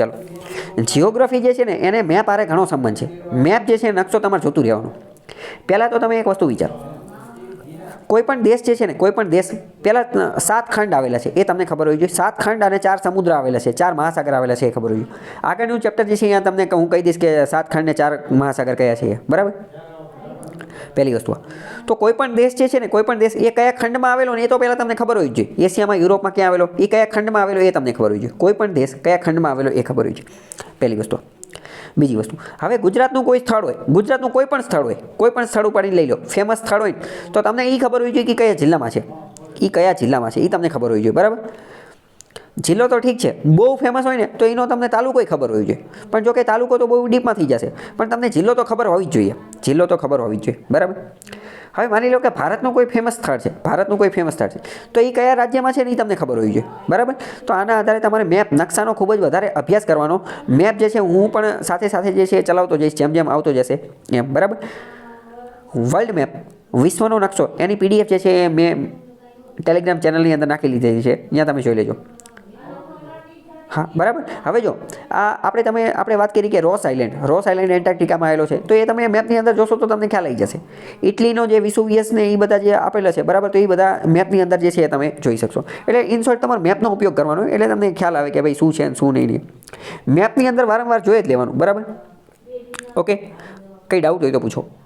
ચાલો. જિયોગ્રાફી જે છે ને, એને મેપ આરે ઘણો સંબંધ છે. મેપ જે છે નકશો તમારે જોતું રહેવાનું. પહેલાં તો તમે એક વસ્તુ વિચારો. કોઈ પણ દેશ જે છે ને કોઈ પણ દેશ, પહેલાં સાત ખંડ આવેલા છે. એ તમને ખબર હોવી જોઈએ. સાત ખંડ અને ચાર સમુદ્ર આવેલા છે. ચાર મહાસાગર આવેલા છે, એ ખબર હોવી જોઈએ. આગળનું ચેપ્ટર જે છે અહીંયા તમને હું કહી દઈશ કે સાત ખંડ ને ચાર મહાસાગર કયા છે બરાબર? પહેલી વસ્તુ તો કોઈ પણ દેશ જે છે ને, કોઈ પણ દેશ એ કયા ખંડમાં આવેલો ને એ તો પહેલાં તમને ખબર હોય જોઈએ. એશિયામાં, યુરોપમાં ક્યાં આવેલો, એ કયા ખંડમાં આવેલો એ તમને ખબર હોય જોઈએ. કોઈ પણ દેશ કયા ખંડમાં આવેલો એ ખબર હોય છે પહેલી વસ્તુ બીજી વસ્તુ, હવે ગુજરાતનું કોઈ સ્થળ હોય, ગુજરાતનું કોઈ પણ સ્થળ હોય, કોઈ પણ સ્થળ ઉપાડીને લઈ લો ફેમસ સ્થળ હોય તો તમને એ ખબર હોવી જોઈએ કે કયા જિલ્લામાં છે. એ કયા જિલ્લામાં છે એ તમને ખબર હોવી જોઈએ, બરાબર? જિલ્લો તો ઠીક છે, બહુ ફેમસ હોય ને તો એનો તમને તાલુકોય ખબર હોવી જોઈએ. પણ જો કે તાલુકો તો બહુ ડીપમાં થઈ જશે. પણ તમને જિલ્લો તો ખબર હોવી જ જોઈએ. જિલ્લો તો ખબર હોવી જ જોઈએ. બરાબર? હવે માની લો કે ભારતનું કોઈ ફેમસ સ્થળ છે, ભારતનું કોઈ ફેમસ સ્થળ છે, તો એ કયા રાજ્યમાં છે ને એ તમને ખબર હોવી જોઈએ. બરાબર? તો આના આધારે તમારે મેપ નકશાનો ખૂબ જ વધારે અભ્યાસ કરવાનો. મેપ જે છે હું પણ સાથે સાથે જે છે એ ચલાવતો જઈશ, જેમ જેમ આવતો જશે. એમ, બરાબર? વર્લ્ડ મેપ વિશ્વનો નકશો, એની પીડીએફ જે છે એ મેં ટેલિગ્રામ ચેનલની અંદર નાખી લીધેલી છે. ત્યાં તમે જોઈ લેજો. હા, બરાબર? હવે જો, આ આપણે તમે, આપણે વાત કરી કે રોસ આઇલેન્ડ. રોસ આઇલેન્ડ એન્ટાર્કટિકામાં આવેલો છે. તો એ તમે મેપની અંદર જોશો તો તમને ખ્યાલ આવી જશે. ઇટલીનો જે વિસુવિયસ ને એ બધા જે આપેલા છે, બરાબર? તો એ બધા મેપની અંદર જે છે એ તમે જોઈ શકશો. એટલે ઇનશોર્ટ તમારે મેપનો ઉપયોગ કરવાનો, એટલે તમને ખ્યાલ આવે કે ભાઈ શું છે અને શું નહીં નહીં મેપની અંદર વારંવાર જોઈ જ લેવાનું, બરાબર? ઓકે? કંઈ ડાઉટ હોય તો પૂછો.